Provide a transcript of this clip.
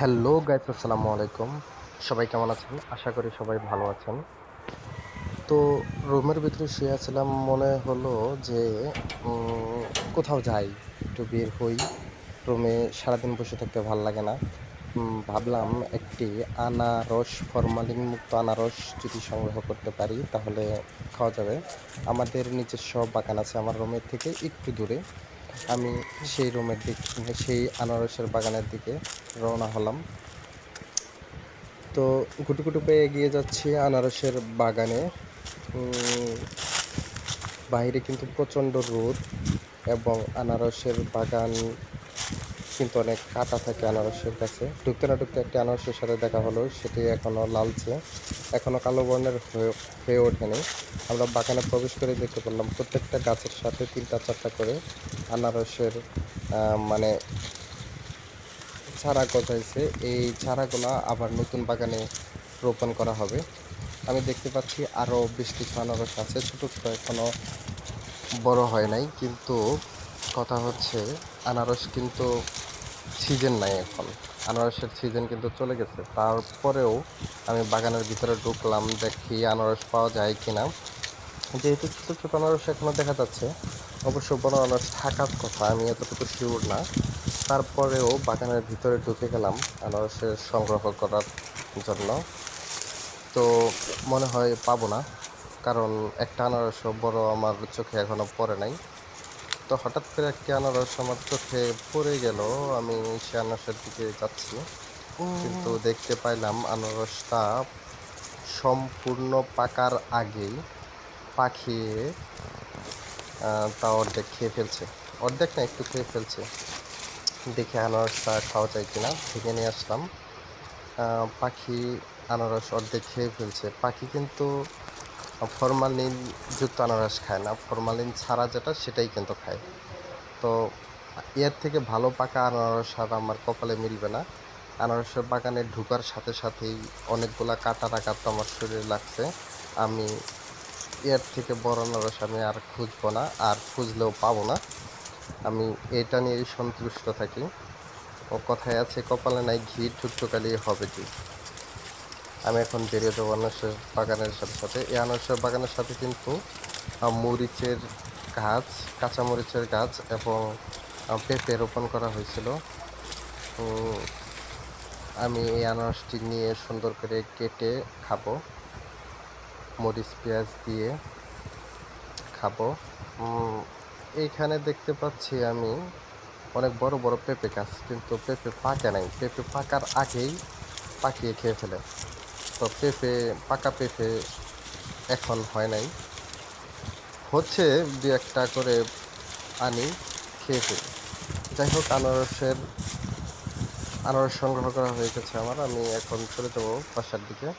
Hello guys, আসসালামু আলাইকুম। সবাই কেমন আছেন? আশা করি সবাই ভালো আছেন। তো রুমের ভিতরে শুয়ে আছিলাম, মনে হলো যে কোথাও যাই, একটু বের হই। রুমে সারাদিন বসে থাকতে ভালো লাগে না। ভাবলাম একটি আনারস ফরমালিন মুক্ত আনারস যদি সংগ্রহ করতে পারি, তাহলে খাওয়া যাবে। আমাদের নিজস্ব বাগান আছে আমার রুমের থেকে একটু দূরে। আমি সেই রুমের দিক সেই আনারসের বাগানের দিকে রওনা হলাম। তো গুটু গুটু পেয়ে এগিয়ে যাচ্ছি আনারসের বাগানে। বাইরে কিন্তু প্রচণ্ড রোদ এবং আনারসের বাগান কিন্তু অনেক কাটা থাকে আনারসের কাছে। ঢুকতে না ঢুকতে একটি আনারসের সাথে দেখা হলো, সেটি এখনও লালচে। এখনও কালো বর্ণের হয়ে ওঠেনি। আমরা বাগানে প্রবেশ করে দেখতে পেলাম, প্রত্যেকটা গাছের সাথে তিনটা, চারটা করে আনারসের মানে চারা গজাইছে। এই চারাগুলা আবার নতুন বাগানে রোপণ করা হবে। আমি দেখতে পাচ্ছি আরও বেশ কিছু আনারস আছে। ছোটো ছোটো এখনও বড় হয় নাই, কিন্তু কথা হচ্ছে আনারস কিন্তু সিজন নাই এখন। আনারসের সিজন কিন্তু চলে গেছে। তারপরেও আমি বাগানের ভিতরে ঢুকলাম, দেখি আনারস পাওয়া যায় কি না যেহেতু ছোটো ছোটো আনারস এখনও দেখা যাচ্ছে, অবশ্য বড় আনারস থাকার কথা আমি এতটুকু শিওর না। তারপরেও বাগানের ভিতরে ঢুকে গেলাম আনারসের সংগ্রহ করার জন্য। তো মনে হয় পাবো না, কারণ একটা আনারসও বড় আমার চোখে এখনও পড়ে নাই। তো হঠাৎ করে একটি আনারস আমার চোখে পড়ে গেল। আমি সে আনারসের দিকে যাচ্ছি। কিন্তু দেখতে পাইলাম আনারসটা সম্পূর্ণ পাকার আগেই পাখিয়ে তা অর্ধেক খেয়ে ফেলছে। অর্ধেক না একটু খেয়ে ফেলছে। দেখে আনারসটা খাওয়া যায় কিনা। ভেঙে নিয়ে আসলাম। পাখি আনারস অর্ধেক খেয়ে ফেলছে। পাখি কিন্তু ফরমালিন যুক্ত আনারস খায় না। ফরমালিন ছাড়া যেটা, সেটাই কিন্তু খায়। তো এর থেকে ভালো পাকা আনারস আর আমার কপালে মিলবে না। আনারসের বাগানে ঢুকার সাথে সাথেই অনেকগুলা কাটার আঘাত আমার শরীরে লাগছে। আমি এর থেকে বড় আনারস আমি আর খুঁজবো না, আর খুঁজলেও পাবো না। আমি এটা নিয়েই সন্তুষ্ট থাকি। ও কথায় আছে, কপালে নাই, ঘি ঠুকঠুকালি হবে কি আমি এখন বেরিয়ে যাব আনারসের বাগানের সাথে সাথে। এই আনারসের বাগানের সাথে কিন্তু মরিচের গাছ কাঁচা মরিচের গাছ এবং পেঁপে রোপণ করা হয়েছিল। উম, আমি এই আনারসটি নিয়ে সুন্দর করে কেটে খাব। মরিচ পেঁয়াজ দিয়ে খাব। এইখানে দেখতে পাচ্ছি আমি অনেক বড় বড় পেঁপে গাছ কিন্তু পেঁপে পাকে নাই। পেঁপে পাকার আগেই পাকিয়ে খেয়ে ফেলে। তো পেঁপে, পাকা পেঁপে এখন হয় নাই। হচ্ছে দু একটা করে আনি, খেয়ে ফেলি। যাই হোক, আনারসের, আনারস সংগ্রহ করা হয়ে গেছে আমার। আমি এখন চলে যাব বাসার দিকে।